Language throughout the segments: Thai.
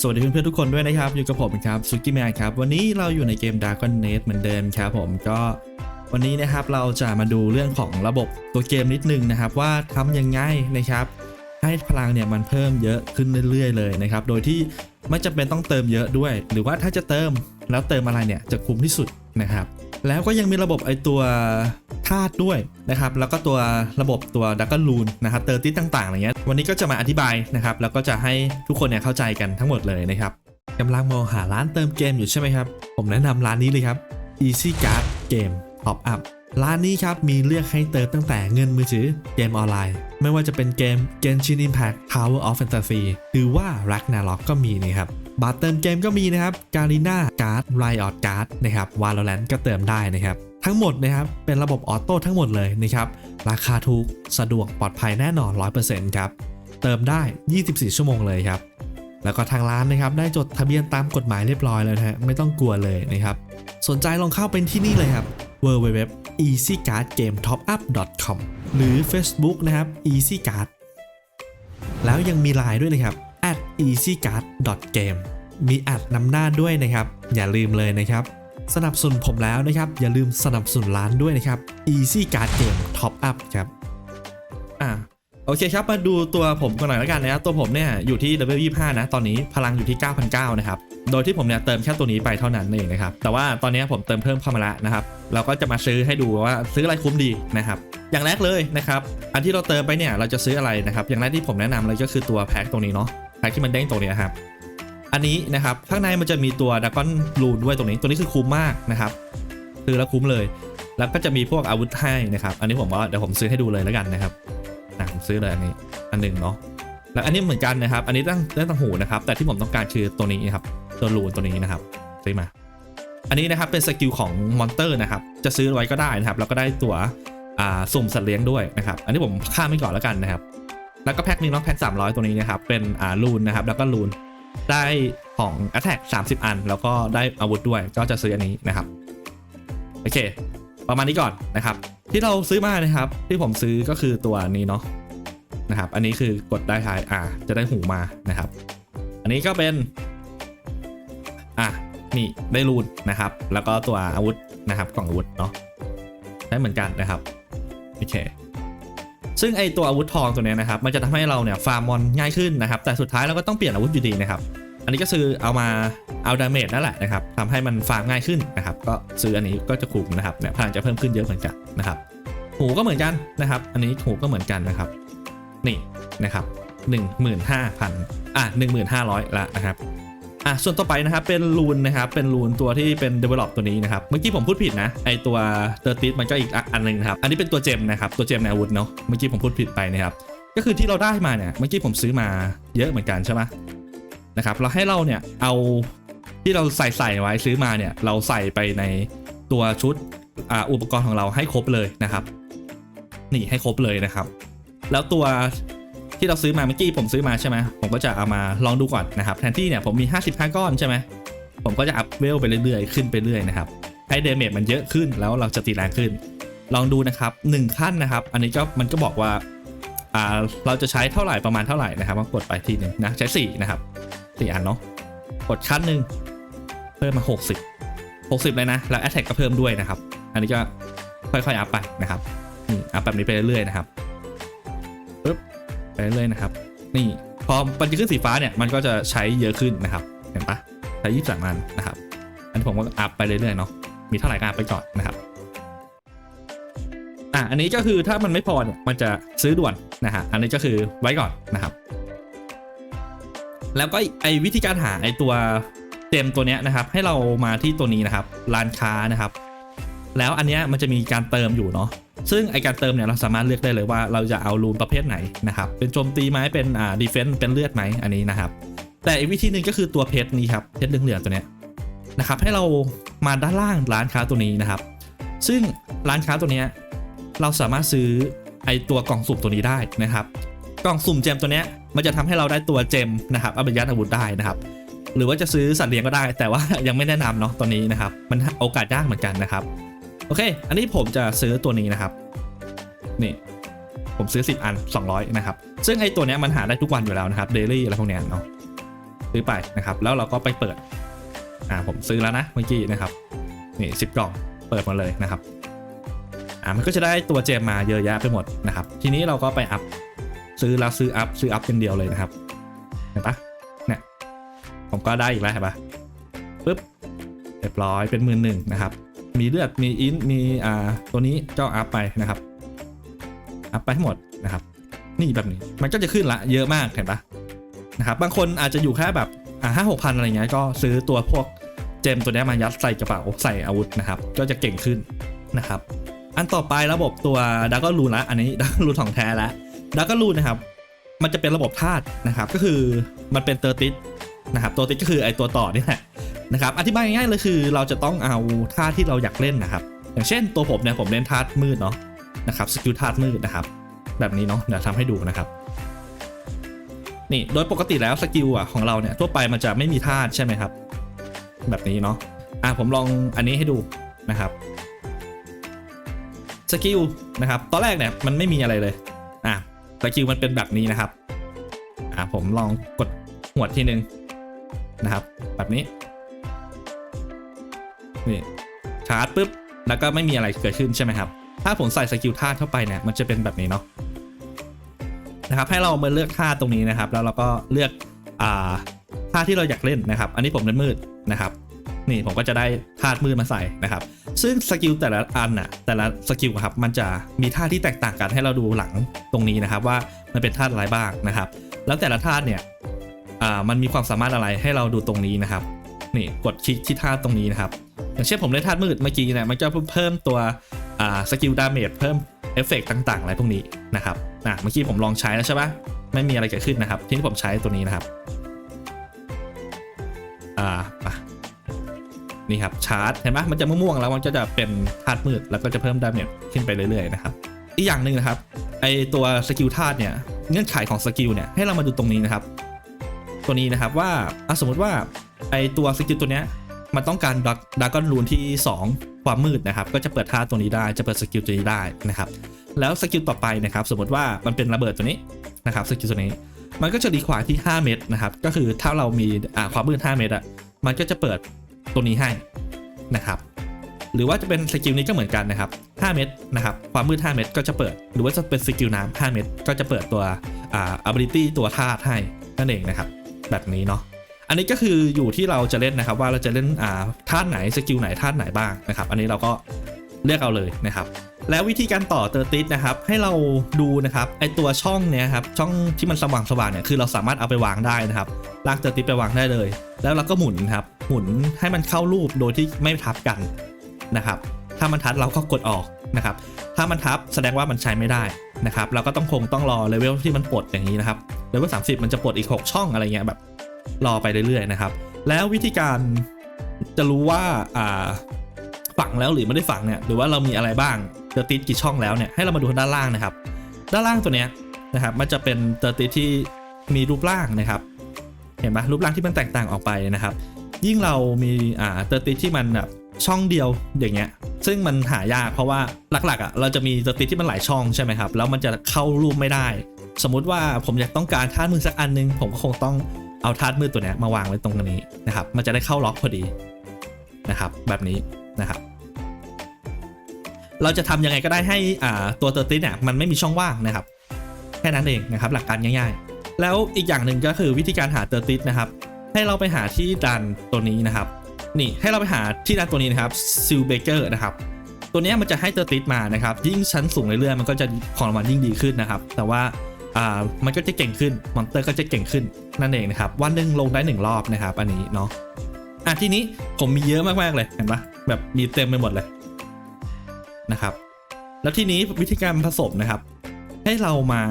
สวัสดีเพื่อนๆทุกคนด้วยนะครับ อยู่กับผมครับซุกี้แมนครับ วันนี้เราอยู่ในเกม Dragon n e t เหมือนเดิมครับผมก็วันนี้นะครับเราจะมาดูเรื่องของระบบตัวเกมนิดนึงนะครับ ว่าทำยังไงนะครับ ให้พลังเนี่ยมันเพิ่มเยอะขึ้นเรื่อย ๆ เลยนะครับ โดยที่ไม่จำเป็นต้องเติมเยอะด้วย หรือว่าถ้าจะเติมแล้วเติมอะไรเนี่ยจะคุ้มที่สุดนะครับ แล้วก็ยังมีระบบไอตัว ธาตุด้วยนะครับแล้วก็ตัวระบบตัวดักเกิลลูนนะครับเตอร์ติสต่างๆอะไรเงี้ยวันนี้ก็จะมาอธิบายนะครับแล้วก็จะให้ทุกคนเนี่ยเข้าใจกันทั้งหมดเลยนะครับกำลังมองหาร้านเติมเกมอยู่ใช่ไหมครับ ผมแนะนำร้านนี้เลยครับ Easy Card Game Top Up ร้านนี้ครับมีเลือกให้เติมตั้งแต่เงินมือถือเกมออนไลน์ ไม่ว่าจะเป็นเกม Genshin Impact Tower of Fantasy หรือว่า Ragnarok ก็มีนะครับบัตรเติมเกมก็มีนะครับ Garena Card Riot Card นะครับ Valorant ก็เติมได้นะครับ ทั้งหมดนะครับเป็นระบบออโต้ทั้งหมดเลยนะครับราคาถูกสะดวกปลอดภัยแน่นอน 100%ครับเติมได้ 24 ชั่วโมงเลยครับแล้วก็ทางร้านนะครับได้จดทะเบียนตามกฎหมายเรียบร้อยแล้วนะฮะไม่ต้องกลัวเลยนะครับสนใจลองเข้าเป็นที่นี่เลยครับ www easycardgametop.com หรือ Facebook นะครับ easycard แล้วยังมีไลน์ด้วยนะครับ at easycard.game มีแอดนำหน้าด้วยนะครับ อย่าลืมเลยนะครับ สนับสนุนผมแล้วนะครับ อย่าลืมสนับสนุนร้านด้วยนะครับ Easy Card Game Top Up ครับอ่าโอเคครับ มาดูตัวผมกันหน่อยแล้วกันนะครับตัวผมเนี่ยอยู่ที่ level 25 นะ ตอนนี้พลังอยู่ที่ 9,900 นะครับ โดยที่ผมเนี่ยเติมแค่ตัวนี้ไปเท่านั้นเองนะครับ แต่ว่าตอนนี้ผมเติมเพิ่มเข้ามาแล้วนะครับ เราก็จะมาซื้อให้ดูว่าซื้ออะไรคุ้มดีนะครับอย่างแรกเลยนะครับ อันที่เราเติมไปเนี่ยเราจะซื้ออะไรนะครับ อย่างแรกที่ผมแนะนำเลยก็คือตัวแพ็คตรงนี้เนาะแพ็คที่มันเด้งตรงนี้ครับ อันนี้นะครับข้างในมันจะมีตัวดักกอนรูนด้วยตรงนี้ตัวนี้คือคุ้มมากนะครับซื้อแล้วคุ้มเลย แล้วก็จะมีพวกอาวุธให้นะครับ อันนี้ผมว่าเดี๋ยวผมซื้อให้ดูเลยแล้วกันนะครับอะผมซื้อเลยอันนี้อันหนึ่งเนาะแล้วอันนี้เหมือนกันนะครับ อันนี้ตั้งตั้งต่างหูนะครับ แต่ที่ผมต้องการคือตัวนี้ครับตัวรูนตัวนี้นะครับซื้อมา อันนี้นะครับเป็นสกิลของมอนเตอร์นะครับ จะซื้อไว้ก็ได้นะครับ แล้วก็ได้ตัวอ่าสุ่มสัตว์เลี้ยงด้วยนะครับ อันนี้ผมข้ามไปก่อนแล้วกันนะครับ แล้วก็แพ็คหนึงเนาะแพ็ค300ตัวนี้นะครับเป็นอ่ารูนนะครับ แล้วก็รูน ได้ของ Attack 30 อัน แล้วก็ได้อาวุธด้วยก็จะซื้ออันนี้นะครับ โอเค ประมาณนี้ก่อนนะครับ ที่เราซื้อมานะครับ ที่ผมซื้อก็คือตัวนี้เนาะนะครับ อันนี้คือกดได้ท้ายอ่า จะได้หูมานะครับ อันนี้ก็เป็น อะนี่ได้รูนนะครับ แล้วก็ตัวอาวุธนะครับกล่องอาวุธเนาะได้เหมือนกันนะครับโอเค ซึ่งไอตัวอาวุธทองตัวเนี้ยนะครับมันจะทำให้เราเนี่ยฟาร์มมอนง่ายขึ้นนะครับแต่สุดท้ายเราก็ต้องเปลี่ยนอาวุธอยู่ดีนะครับอันนี้ก็คือเอามาเอาดาเมจนั่นแหละนะครับทำให้มันฟาร์มง่ายขึ้นนะครับก็ซื้ออันนี้ก็จะคุ้มนะครับเนี่ยพลังจะเพิ่มขึ้นเยอะเหมือนกันนะครับหูก็เหมือนกันนะครับ อันนี้หูก็เหมือนกันนะครับนี่นะครับ 15,000อะ15,000ละนะครับ อะส่วนต่อไปนะครับเป็นรูนนะครับเป็นรูนตัวที่เป็น develop ตัวนี้นะครับเมื่อกี้ผมพูดผิดนะไอตัวเตอร์ติสมันก็อีกอันหนึงนะครับอันนี้เป็นตัวเจมนะครับตัวเจมในอาวุธเนาะเมื่อกี้ผมพูดผิดไปนะครับก็คือที่เราได้มาเนี่ยเมื่อกี้ผมซื้อมาเยอะเหมือนกันใช่ไหมนะครับเราให้เราเนี่ยเอาที่เราใส่ใส่ไว้ซื้อมาเนี่ยเราใส่ไปในตัวชุดอ่าอุปกรณ์ของเราให้ครบเลยนะครับ นี่ให้ครบเลยนะครับ แล้วตัว ที่เราซื้อมาเมื่อกี้ผมซื้อมาใช่ไหมผมก็จะเอามาลองดูก่อนนะครับแทนที่เนี่ยผมมี 55 ก้อนใช่ไหมผมก็จะอัพเวลไปเรื่อยๆขึ้นไปเรื่อยนะครับให้เดเมจมันเยอะขึ้นแล้วเราจะตีแรงขึ้น ลองดูนะครับ1ขั้นนะครับ อันนี้ก็มันก็บอกว่าอ่าเราจะใช้เท่าไหร่ประมาณเท่าไหร่นะครับมากดไปทีหนึ่งนะใช้4นะครับ4อันเนาะกดขั้นหนึ่งเพิ่มมา 60 60 เลยนะแล้ว Attack ก็เพิ่มด้วยนะครับ อันนี้ก็ค่อยๆอัพไปนะครับอัพแบบนี้ไปเรื่อยๆนะครับ ไปเรื่อยๆนะครับ นี่พอมันจะขึ้นสีฟ้าเนี่ยมันก็จะใช้เยอะขึ้นนะครับ เห็นปะใช้ยี่สิบสามอันนะครับ อันนี้ผมก็อัพไปเรื่อยๆเนาะมีเท่าไหร่ก็อัพไปก่อนนะครับอะอันนี้ก็คือถ้ามันไม่พอเนี่ยมันจะซื้อด่วนนะฮะอันนี้ก็คือไว้ก่อนนะครับ แล้วก็ไอวิธีการหาไอตัวเต็มตัวเนี้ยนะครับ ให้เรามาที่ตัวนี้นะครับร้านค้านะครับ แล้วอันเนี้ยมันจะมีการเติมอยู่เนาะซึ่งไอการเติมเนี่ยเราสามารถเลือกได้เลยว่าเราจะเอารูนประเภทไหนนะครับเป็นโจมตีไหมเป็นอ่าดีเฟนต์เป็นเลือดไหมอันนี้นะครับ แต่อีกวิธีหนึ่งก็คือตัวเพชรนี้ครับเพชรเหลืองๆตัวเนี้ยนะครับให้เรามาด้านล่างร้านค้าตัวนี้นะครับ ซึ่งร้านค้าตัวเนี้ยเราสามารถซื้อไอตัวกล่องสุ่มตัวนี้ได้นะครับ กล่องสุ่มเจมตัวเนี้ยมันจะทำให้เราได้ตัวเจมนะครับเอาไปยัดอาวุธได้นะครับ หรือว่าจะซื้อสัตว์เลี้ยงก็ได้ แต่ว่ายังไม่แนะนำเนาะตอนนี้นะครับ มันโอกาสยากเหมือนกันนะครับ โอเค อันนี้ผมจะซื้อตัวนี้นะครับ นี่ ผมซื้อ 10 อัน 200 นะครับ ซึ่งไอตัวนี้มันหาได้ทุกวันอยู่แล้วนะครับเดลี่อะไรพวกเนี้ยเนาะ ซื้อไปนะครับ แล้วเราก็ไปเปิด อ่า ผมซื้อแล้วนะเมื่อกี้นะครับ นี่สิบกล่อง เปิดมาเลยนะครับ อ่า มันก็จะได้ตัวเจมมาเยอะแยะไปหมดนะครับ ทีนี้เราก็ไปอัพ ซื้อแล้วซื้ออัพ ซื้ออัพเป็นเดียวเลยนะครับ เห็นปะเนี่ย ผมก็ได้อีกแล้วเห็นปะปึ๊บ เรียบร้อยเป็นหมื่นหนึ่งนะครับ มีเลือดมีอินมีอ่าตัวนี้ก็อัพไปนะครับอัพไปให้หมดนะครับ นี่แบบนี้มันก็จะขึ้นละเยอะมากเห็นปะนะครับบางคนอาจจะอยู่แค่แบบอ่าห้าหกพันอะไรเงี้ยก็ซื้อตัวพวกเจมตัวนี้มายัดใส่กระเป๋าใส่อาวุธนะครับ ก็จะเก่งขึ้นนะครับ อันต่อไประบบตัวดักก็รูนละอันนี้ดักก็รูนของแท้แล้วดักก็รูนนะครับ มันจะเป็นระบบธาตุนะครับ ก็คือมันเป็นเตอร์ติสนะครับ ตัวติสก็คือไอตัวต่อนี่แหละ นะครับอธิบายง่ายๆเลยคือเราจะต้องเอาธาที่เราอยากเล่นนะครับ อย่างเช่นตัวผมเนี่ยผมเล่นธามืดเนาะนะครับสกิลธามืดนะครับ แบบนี้เนาะเดี๋ยวทำให้ดูนะครับนี่โดยปกติแล้วสกิลอะของเราเนี่ยทั่วไปมันจะไม่มีธาตุใช่ไหมครับ แบบนี้เนาะอะผมลองอันนี้ให้ดูนะครับสกิลนะครับตอนแรกเนี่ยมันไม่มีอะไรเลยอะสกิลมันเป็นแบบนี้นะครับอะผมลองกดหวดทีนึงนะครับ แบบนี้ นี่ชาร์จปุ๊บแล้วก็ไม่มีอะไรเกิดขึ้นใช่ไหมครับ ถ้าผมใส่สกิลธาตุเข้าไปเนี่ยมันจะเป็นแบบนี้เนาะนะครับให้เรามาเลือกธาตุตรงนี้นะครับ แล้วเราก็เลือกอ่าธาตุที่เราอยากเล่นนะครับ อันนี้ผมเล่นมืดนะครับ นี่ผมก็จะได้ธาตุมืดมาใส่นะครับ ซึ่งสกิลแต่ละอันน่ะแต่ละสกิลครับมันจะมีธาตุที่แตกต่างกันให้เราดูหลังตรงนี้นะครับ ว่ามันเป็นธาตุอะไรบ้างนะครับ แล้วแต่ละธาตุเนี่ยอ่ามันมีความสามารถอะไรให้เราดูตรงนี้นะครับนี่กดคลิกที่ธาตุตรงนี้นะครับ อย่างเช่นผมเล่นธาตุมืดเมื่อกี้เนี่ยมันจะเพิ่มตัวอ่าสกิลดาเมจเพิ่มเอฟเฟกต่างๆ อะไรพวกนี้นะครับอะเมื่อกี้ผมลองใช้แล้วใช่ปะไม่มีอะไรเกิดขึ้นนะครับ ทีนี้ผมใช้ตัวนี้นะครับอ่าไปนี่ครับชาร์จเห็นปะมันจะม่วงๆแล้วมันจะเป็นธาตุมืดแล้วก็จะเพิ่มดาเมจขึ้นไปเรื่อยๆนะครับอีกอย่างหนึ่งนะครับไอตัวสกิลธาตุเนี่ยเงื่อนไขของสกิลเนี่ยให้เรามาดูตรงนี้นะครับ ตัวนี้นะครับว่าสมมติว่าไอตัวสกิลตัวเนี้ย มันต้องการดักดักกอนรูนที่ 2 ความมืดนะครับ ก็จะเปิดท่าตัวนี้ได้จะเปิดสกิลตัวนี้ได้นะครับ แล้วสกิลต่อไปนะครับ สมมติว่ามันเป็นระเบิดตัวนี้นะครับสกิลตัวนี้ มันก็จะดีกว่าที่ 5 เมตรนะครับ ก็คือถ้าเรามีอ่าความมืด 5 เมตรอะมันก็จะเปิดตัวนี้ให้นะครับหรือว่าจะเป็นสกิลนี้ก็เหมือนกันนะครับ 5 เมตรนะครับ ความมืด 5 เมตรก็จะเปิด หรือว่าจะเป็นสกิลน้ำ5เมตรก็จะเปิดตัวอ่า ability ตัวธาตุให้นั่นเองนะครับ แบบนี้เนาะ อันนี้ก็คืออยู่ที่เราจะเล่นนะครับ ว่าเราจะเล่นอ่าธาไหนสกิลไหนธาตุไหนบ้างนะครับ อันนี้เราก็เลือกเอาเลยนะครับ แล้ววิธีการต่อเตอร์ติสนะครับ ให้เราดูนะครับไอตัวช่องเนี้ยครับช่องที่มันสว่างสว่างเนี่ยคือเราสามารถเอาไปวางได้นะครับลากเตอร์ติสไปวางได้เลย แล้วเราก็หมุนครับหมุนให้มันเข้ารูปโดยที่ไม่ทับกันนะครับ ถ้ามันทับเราก็กดออกนะครับ ถ้ามันทับแสดงว่ามันใช้ไม่ได้นะครับ เราก็ต้องคงต้องรอเลเวลที่มันปลดอย่างนี้นะครับเลเวล30มันจะปลดอีก 6 ช่องอะไรเงี้ยแบบ รอไปเรื่อยๆนะครับ แล้ววิธีการจะรู้ว่าอ่าฝังแล้วหรือไม่ได้ฝังเนี่ยหรือว่าเรามีอะไรบ้างเตอร์ติสกี่ช่องแล้วเนี่ยให้เรามาดูด้านล่างนะครับ ด้านล่างตัวเนี้ยนะครับมันจะเป็นเตอร์ติสที่มีรูปร่างนะครับ เห็นปะรูปร่างที่มันแตกต่างออกไปนะครับ ยิ่งเรามีอ่าเตอร์ติสที่มันแบบช่องเดียวอย่างเงี้ย ซึ่งมันหายากเพราะว่าหลักๆอะเราจะมีเตอร์ติสที่มันหลายช่องใช่ไหมครับ แล้วมันจะเข้ารูปไม่ได้ สมมุติว่าผมอยากต้องการท่ามือสักอันนึง ผมก็คงต้อง เอาธาตุมืดตัวนี้มาวางไว้ตรงนี้นะครับ มันจะได้เข้าล็อกพอดีนะครับ แบบนี้นะครับเราจะทำยังไงก็ได้ให้อ่าตัวเตอร์ติสเนี่ยมันไม่มีช่องว่างนะครับ แค่นั้นเองนะครับ หลักการง่ายๆ แล้วอีกอย่างหนึ่งก็คือวิธีการหาเตอร์ติสนะครับ ให้เราไปหาที่ดันตัวนี้นะครับ นี่ให้เราไปหาที่ดันตัวนี้นะครับซิลเบเกอร์นะครับ ตัวนี้มันจะให้เตอร์ติสมานะครับ ยิ่งชั้นสูงเรื่อยๆมันก็จะของรางวัลยิ่งดีขึ้นนะครับ แต่ว่า อ่ามันก็จะเก่งขึ้นมอนเตอร์ก็จะเก่งขึ้นนั่นเองนะครับวันหนึ่งลงได้หนึ่งรอบนะครับ อันนี้เนาะอะทีนี้ผมมีเยอะมากๆเลยเห็นปะแบบมีเต็มไปหมดเลยนะครับ แล้วทีนี้วิธีการผสมนะครับ ให้เรามา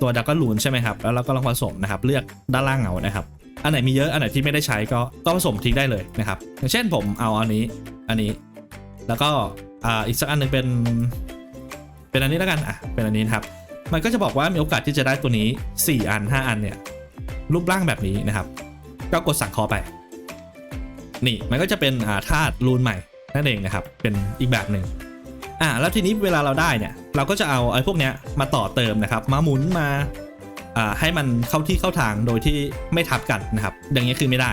ตัวดักก็ลูนใช่ไหมครับแล้วเราก็ลองผสมนะครับ เลือกด้านล่างเอานะครับ อันไหนมีเยอะอันไหนที่ไม่ได้ใช้ก็ก็ผสมทิ้งได้เลยนะครับ อย่างเช่นผมเอาอันนี้อันนี้ แล้วก็อ่าอีกสักอันหนึ่งเป็น เป็นอันนี้แล้วกันอะเป็นอันนี้นครับ มันก็จะบอกว่ามีโอกาสที่จะได้ตัวนี้ 4 อัน 5 อันเนี่ยรูปร่างแบบนี้นะครับก็กดสั่งคอไป นี่มันก็จะเป็นาธาตุรูนใหม่นั่นเองนะครับ เป็นอีกแบบหนึ่งอ่าแล้วทีนี้เวลาเราได้เนี่ย เราก็จะเอาไอ้พวกเนี้ยมาต่อเติมนะครับ มาหมุนมาอ่าให้มันเข้าที่เข้าทางโดยที่ไม่ทับกันนะครับ อย่างนี้คือไม่ได้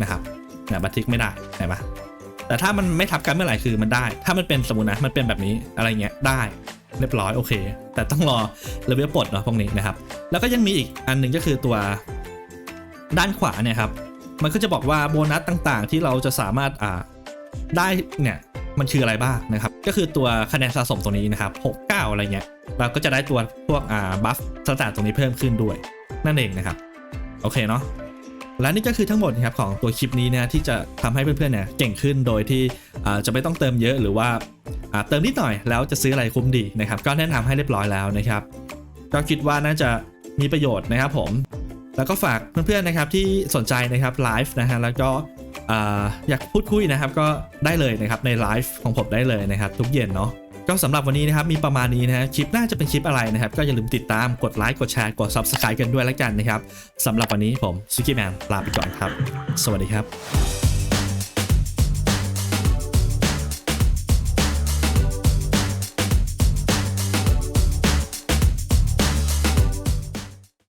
นะครับเนี่ยบันทึกไม่ได้เห็นปะแต่ถ้ามันไม่ทับกันเมื่อไหร่คือมันได้ ถ้ามันเป็นสมมตินะมันเป็นแบบนี้อะไรเงี้ยได้ เรียบร้อยโอเค แต่ต้องรอเลเวลปลดเนาะพวกนี้นะครับ แล้วก็ยังมีอีกอันหนึ่งก็คือตัวด้านขวาเนี่ยครับ มันก็จะบอกว่าโบนัสต่างๆ ที่เราจะสามารถอ่าได้เนี่ยมันคืออะไรบ้างนะครับ ก็คือตัวคะแนนสะสมตรงนี้นะครับ6 9 อะไรเงี้ย เราก็จะได้ตัวพวกอ่าบัฟสแตทตรงนี้เพิ่มขึ้นด้วย นั่นเองนะครับ โอเคเนาะและนี่ก็คือทั้งหมดนะครับของตัวคลิปนี้นะที่จะทำให้เพื่อนๆเนี่ยเก่งขึ้นโดยที่อ่าจะไม่ต้องเติมเยอะหรือว่า เติมนิดหน่อยแล้วจะซื้ออะไรคุ้มดีนะครับก็แนะนำให้เรียบร้อยแล้วนะครับก็คิดว่าน่าจะมีประโยชน์นะครับผม แล้วก็ฝากเพื่อนๆนะครับที่สนใจนะครับไลฟ์นะฮะแล้วก็ออยากพูดคุยนะครับก็ได้เลยนะครับในไลฟ์ของผมได้เลยนะครับทุกเย็นเนาะก็สำหรับวันนี้นะครับมีประมาณนี้นะฮะคลิปน่าจะเป็นคลิปอะไรนะครับ ก็อย่าลืมติดตามกดไลค์กดแชร์กด Subscribe กันด้วยแล้วกันนะครับสำหรับวันนี้ผมซูกี้แมนลาไปก่อนครับ สวัสดีครับ